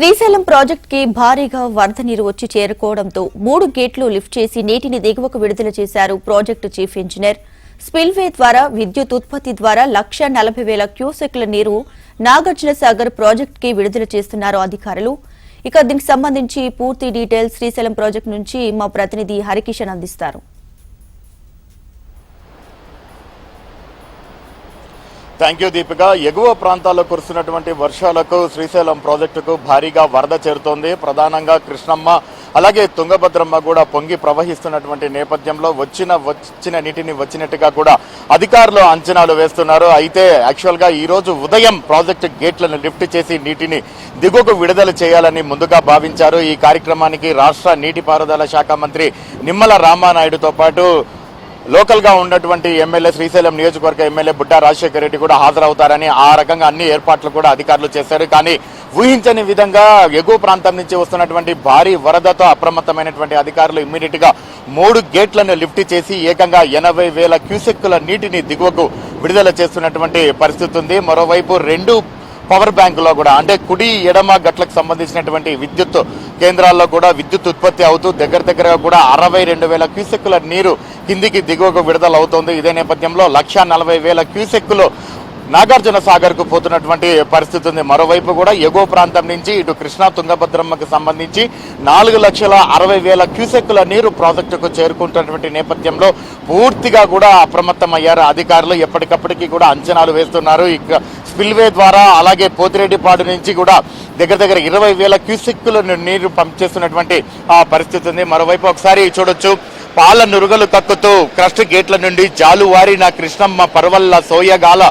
శ్రీశైలం ప్రాజెక్ట్కి భారీగా వరద నీరు వచ్చి చేరుకోవడంతో మూడు గేట్లు లిఫ్ట్ చేసి నీటిని దిగువకు విడుదల చేశారు ప్రాజెక్టు చీఫ్ ఇంజనీర్. స్పిల్వే ద్వారా విద్యుత్ ఉత్పత్తి ద్వారా లక్ష నలభై వేల క్యూసెక్ల నీరు నాగార్జున సాగర్ విడుదల చేస్తున్నారు అధికారులు. ఇక దీనికి సంబంధించి పూర్తి డీటెయిల్స్ శ్రీశైలం ప్రాజెక్టు నుంచి మా ప్రతినిధి హరికిషన్ అందిస్తారు. థ్యాంక్ యూ దీపిక ఎగువ ప్రాంతాల్లో కురుస్తున్నటువంటి వర్షాలకు శ్రీశైలం ప్రాజెక్టుకు భారీగా వరద చేరుతోంది. ప్రధానంగా కృష్ణమ్మ అలాగే తుంగభద్రమ్మ కూడా పొంగి ప్రవహిస్తున్నటువంటి నేపథ్యంలో వచ్చిన వచ్చిన నీటిని వచ్చినట్టుగా కూడా అధికారులు అంచనాలు వేస్తున్నారు. అయితే యాక్చువల్గా ఉదయం ప్రాజెక్టు గేట్లను లిఫ్ట్ చేసి నీటిని దిగువకు విడుదల చేయాలని ముందుగా భావించారు. ఈ కార్యక్రమానికి రాష్ట్ర నీటిపారుదల శాఖ మంత్రి నిమ్మల రామానాయుడుతో పాటు లోకల్గా ఉన్నటువంటి ఎమ్మెల్యే శ్రీశైలం నియోజకవర్గ ఎమ్మెల్యే బుడ్డా రాజశేఖర రెడ్డి కూడా హాజరవుతారని ఆ రకంగా అన్ని ఏర్పాట్లు కూడా అధికారులు చేశారు. కానీ ఊహించని విధంగా ఎగువ ప్రాంతం నుంచి వస్తున్నటువంటి భారీ వరదతో అప్రమత్తమైనటువంటి అధికారులు ఇమ్మీడియట్గా మూడు గేట్లను లిఫ్ట్ చేసి ఏకంగా ఎనభై వేల క్యూసెక్కుల నీటిని దిగువకు విడుదల చేస్తున్నటువంటి పరిస్థితి ఉంది. మరోవైపు రెండు పవర్ బ్యాంకులో కూడా అంటే కుడి ఎడమ గట్లకు సంబంధించినటువంటి విద్యుత్ కేంద్రాల్లో కూడా విద్యుత్ ఉత్పత్తి అవుతూ దగ్గర దగ్గరగా కూడా అరవై రెండు వేల క్యూసెక్కుల నీరు కిందికి దిగువకు విడుదల అవుతోంది ఇదే నేపథ్యంలో లక్ష నలభై వేల క్యూసెక్కులు నాగార్జున సాగర్కు పోతున్నటువంటి పరిస్థితి ఉంది. మరోవైపు కూడా ఎగువ ప్రాంతం నుంచి ఇటు కృష్ణా తుంగభద్రమ్మకు సంబంధించి నాలుగు లక్షల అరవై వేల క్యూసెక్కుల నీరు ప్రాజెక్టుకు చేరుకుంటున్నటువంటి నేపథ్యంలో పూర్తిగా కూడా అప్రమత్తమయ్యారు అధికారులు. ఎప్పటికప్పటికి కూడా అంచనాలు వేస్తున్నారు. ఇక స్పిల్వే ద్వారా అలాగే పోతిరెడ్డిపాడు నుంచి కూడా దగ్గర దగ్గర ఇరవై వేల క్యూసెక్కుల నీరు పంప్ చేస్తున్నటువంటి ఆ పరిస్థితి ఉంది. మరోవైపు ఒకసారి చూడొచ్చు. పాల నురుగలు కక్కుతూ క్రస్ట్ గేట్ల నుండి జాలువారిన కృష్ణమ్మ పర్వల్ల సోయగాల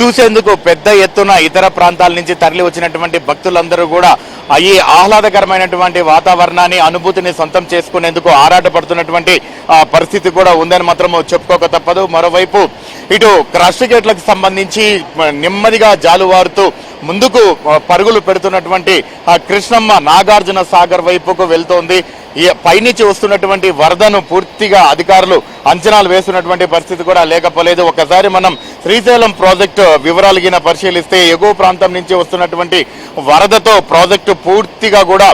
చూసేందుకు పెద్ద ఎత్తున ఇతర ప్రాంతాల నుంచి తరలి వచ్చినటువంటి భక్తులందరూ కూడా ఈ ఆహ్లాదకరమైనటువంటి వాతావరణాన్ని అనుభూతిని సొంతం చేసుకునేందుకు ఆరాటపడుతున్నటువంటి ఆ, పరిస్థితి కూడా ఉందని మాత్రం చెప్పుకోక తప్పదు. మరోవైపు ఇటు క్రష్ గేట్లకు సంబంధించి నెమ్మదిగా జాలువారుతూ ముందుకు పరుగులు పెడుతున్నటువంటి కృష్ణమ్మ నాగార్జున సాగర్ వైపుకు వెళ్తోంది. పైనుంచి వస్తున్నటువంటి వరదను పూర్తిగా అధికారులు అంచనాలు వేస్తున్నటువంటి పరిస్థితి కూడా లేకపోలేదు. ఒకసారి మనం శ్రీశైలం ప్రాజెక్టు వివరాలు గిన పరిశీలిస్తే ఎగువ ప్రాంతం నుంచి వస్తున్నటువంటి వరదతో ప్రాజెక్టు పూర్తిగా కూడా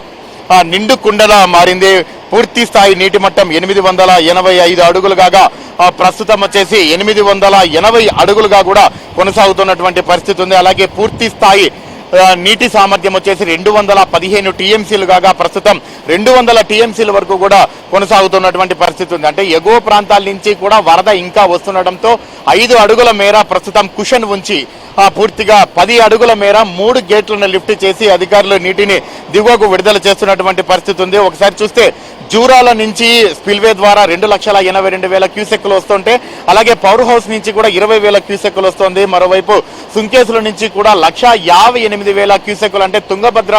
నిండు కుండలా మారింది. పూర్తి స్థాయి నీటి మట్టం ఎనిమిది వందల ఎనభై ఐదు అడుగులు కాగా ప్రస్తుతం వచ్చేసి ఎనిమిది వందల ఎనభై అడుగులుగా కూడా కొనసాగుతున్నటువంటి పరిస్థితి ఉంది. అలాగే పూర్తి స్థాయి నీటి సామర్థ్యం వచ్చేసి రెండు వందల పదిహేను టీఎంసీలు కాగా ప్రస్తుతం రెండు వందల టీఎంసీల వరకు కూడా కొనసాగుతున్నటువంటి పరిస్థితి ఉంది. అంటే ఎగువ ప్రాంతాల నుంచి కూడా వరద ఇంకా వస్తుండటంతో ఐదు అడుగుల మేర ప్రస్తుతం కుషన్ ఉంచి పూర్తిగా పది అడుగుల మేర మూడు గేట్లను లిఫ్ట్ చేసి అధికారులు నీటిని దిగువకు విడుదల చేస్తున్నటువంటి పరిస్థితి ఉంది. ఒకసారి చూస్తే జూరాల నుంచి స్పిల్వే ద్వారా రెండు లక్షల ఎనభై రెండు వేల క్యూసెక్కులు వస్తుంటే అలాగే పవర్ హౌస్ నుంచి కూడా ఇరవై వేల క్యూసెక్కులు వస్తుంది. మరోవైపు సుంకేసుల నుంచి కూడా లక్ష యాభై ఎనిమిది వేల క్యూసెక్లు అంటే తుంగభద్ర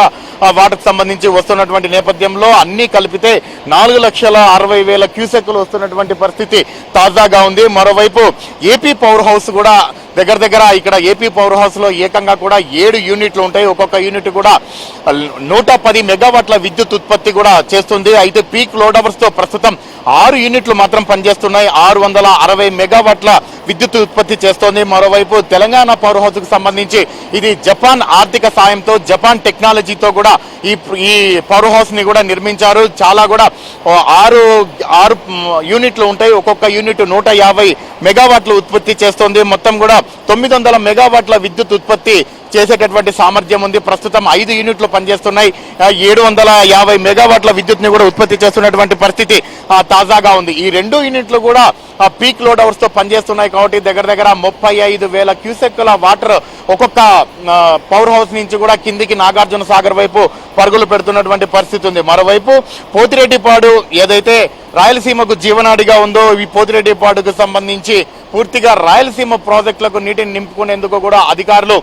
వాటర్ వాటకు సంబంధించి వస్తున్నటువంటి నేపథ్యంలో అన్ని కలిపితే నాలుగు లక్షల అరవై వేల క్యూసెక్లు వస్తున్నటువంటి పరిస్థితి తాజాగా ఉంది. మరోవైపు ఏపీ పవర్ హౌస్ కూడా దగ్గర దగ్గర ఇక్కడ ఏపీ పవర్ హౌస్లో ఏకంగా కూడా ఏడు యూనిట్లు ఉంటాయి. ఒక్కొక్క యూనిట్ కూడా నూట పది మెగావాట్ల విద్యుత్ ఉత్పత్తి కూడా చేస్తుంది. అయితే పీక్ లోడ్ అవర్స్తో ప్రస్తుతం ఆరు యూనిట్లు మాత్రం పనిచేస్తున్నాయి. ఆరు వందల అరవై మెగావాట్ల విద్యుత్ ఉత్పత్తి చేస్తోంది. మరోవైపు తెలంగాణ పవర్ హౌస్కు సంబంధించి ఇది జపాన్ ఆర్థిక సాయంతో జపాన్ టెక్నాలజీతో కూడా ఈ ఈ పవర్ హౌస్ని కూడా నిర్మించారు. చాలా కూడా ఆరు ఆరు యూనిట్లు ఉంటాయి. ఒక్కొక్క యూనిట్ నూట యాభై మెగావాట్లు ఉత్పత్తి చేస్తోంది. మొత్తం కూడా తొమ్మిది వందల మెగావాట్ల విద్యుత్ ఉత్పత్తి చేసేటటువంటి సామర్థ్యం ఉంది. ప్రస్తుతం ఐదు యూనిట్లు పనిచేస్తున్నాయి. ఏడు వందల యాభై మెగావాట్ల విద్యుత్ని కూడా ఉత్పత్తి చేస్తున్నటువంటి పరిస్థితి తాజాగా ఉంది. ఈ రెండు యూనిట్లు కూడా పీక్ లోడ్ అవర్స్తో పనిచేస్తున్నాయి కాబట్టి దగ్గర దగ్గర ముప్పై ఐదు వేల క్యూసెక్కుల వాటర్ ఒక్కొక్క పవర్ హౌస్ నుంచి కూడా కిందికి నాగార్జున సాగర్ వైపు పరుగులు పెడుతున్నటువంటి పరిస్థితి ఉంది. మరోవైపు పోతిరెడ్డిపాడు ఏదైతే రాయలసీమకు జీవనాడిగా ఉందో ఈ పోతిరెడ్డిపాడుకు సంబంధించి పూర్తిగా రాయలసీమ ప్రాజెక్టులకు నీటిని నింపుకునేందుకు కూడా అధికారులు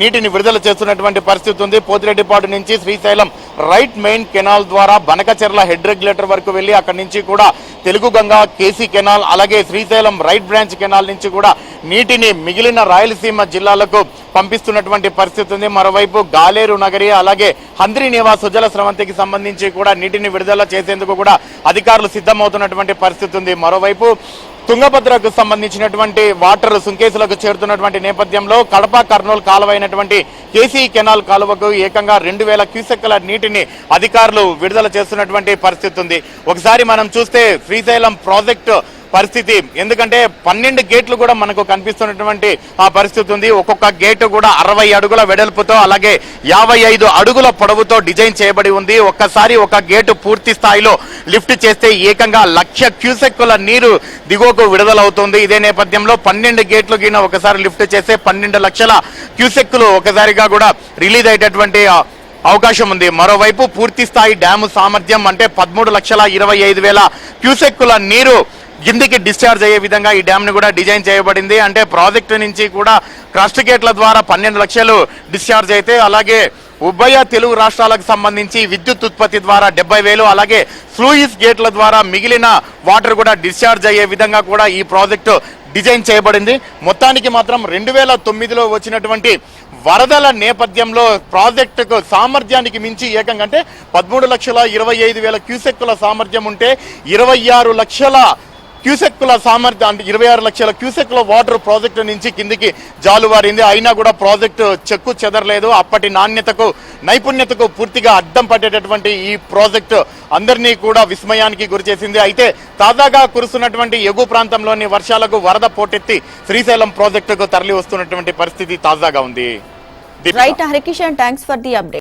నీటిని విడుదల చేస్తున్నటువంటి పరిస్థితి ఉంది. పోతిరెడ్డిపాడు నుంచి శ్రీశైలం రైట్ మెయిన్ కెనాల్ ద్వారా బనకచెర్ల హెడ్ రెగ్యులేటర్ వరకు వెళ్ళి అక్కడి నుంచి కూడా తెలుగు గంగా కేసీ కెనాల్ అలాగే శ్రీశైలం రైట్ బ్రాంచ్ కెనాల్ నుంచి కూడా నీటిని మిగిలిన రాయలసీమ జిల్లాలకు పంపిస్తున్నటువంటి పరిస్థితి ఉంది. మరోవైపు గాలేరు నగరి అలాగే హంద్రి నివాస్ సుజల స్రవంతికి సంబంధించి కూడా నీటిని విడుదల చేసేందుకు కూడా అధికారులు సిద్ధమవుతున్నటువంటి పరిస్థితి ఉంది. మరోవైపు తుంగభద్రకు సంబంధించినటువంటి వాటర్ సుంకేసులకు చేరుతున్నటువంటి నేపథ్యంలో కడప కర్నూలు కాలువ అయినటువంటి కేసీ కెనాల్ కాలువకు ఏకంగా రెండు వేల క్యూసెక్కుల నీటిని అధికారులు విడుదల చేస్తున్నటువంటి పరిస్థితి ఉంది. ఒకసారి మనం చూస్తే శ్రీశైలం ప్రాజెక్టు పరిస్థితి. ఎందుకంటే పన్నెండు గేట్లు కూడా మనకు కనిపిస్తున్నటువంటి ఆ పరిస్థితి ఉంది. ఒక్కొక్క గేటు కూడా అరవై అడుగుల వెడల్పుతో అలాగే యాభై ఐదు అడుగుల పొడవుతో డిజైన్ చేయబడి ఉంది. ఒక్కసారి ఒక గేటు పూర్తి స్థాయిలో లిఫ్ట్ చేస్తే ఏకంగా లక్ష క్యూసెక్కుల నీరు దిగువకు విడుదలవుతుంది. ఇదే నేపథ్యంలో పన్నెండు గేట్లు గిన ఒకసారి లిఫ్ట్ చేస్తే పన్నెండు లక్షల క్యూసెక్కులు ఒకసారిగా కూడా రిలీజ్ అయ్యేటటువంటి అవకాశం ఉంది. మరోవైపు పూర్తి స్థాయి డ్యాము సామర్థ్యం అంటే పదమూడు లక్షల ఇరవై ఐదు వేల క్యూసెక్కుల నీరు కిందికి డిశ్చార్జ్ అయ్యే విధంగా ఈ డ్యామ్ను కూడా డిజైన్ చేయబడింది. అంటే ప్రాజెక్టు నుంచి కూడా క్రస్ట్ గేట్ల ద్వారా పన్నెండు లక్షలు డిశ్చార్జ్ అయితే అలాగే ఉభయ తెలుగు రాష్ట్రాలకు సంబంధించి విద్యుత్ ఉత్పత్తి ద్వారా డెబ్బై వేలు అలాగే స్లూయిస్ గేట్ల ద్వారా మిగిలిన వాటర్ కూడా డిశ్చార్జ్ అయ్యే విధంగా కూడా ఈ ప్రాజెక్టు డిజైన్ చేయబడింది. మొత్తానికి మాత్రం రెండు వేల తొమ్మిదిలో వచ్చినటువంటి వరదల నేపథ్యంలో ప్రాజెక్టుకు సామర్థ్యానికి మించి ఏకంగా అంటే పదమూడు లక్షల ఇరవై ఐదు వేల క్యూసెక్కుల సామర్థ్యం ఉంటే ఇరవై ఆరు లక్షల క్యూసెక్కుల సామర్థ్యం అంటే ఇరవై ఆరు లక్షల క్యూసెక్ల వాటర్ ప్రాజెక్టు నుంచి కిందికి జాలువారింది. అయినా కూడా ప్రాజెక్టు చెక్కు చెదరలేదు. అప్పటి నాణ్యతకు నైపుణ్యతకు పూర్తిగా అడ్డం పట్టేటటువంటి ఈ ప్రాజెక్టు అందరినీ కూడా విస్మయానికి గురిచేసింది అయితే తాజాగా కురుస్తున్నటువంటి ఎగువ ప్రాంతంలోని వర్షాలకు వరద పోటెత్తి శ్రీశైలం ప్రాజెక్టుకు తరలి వస్తున్నటువంటి పరిస్థితి తాజాగా ఉంది. Right Harikishan thanks for the update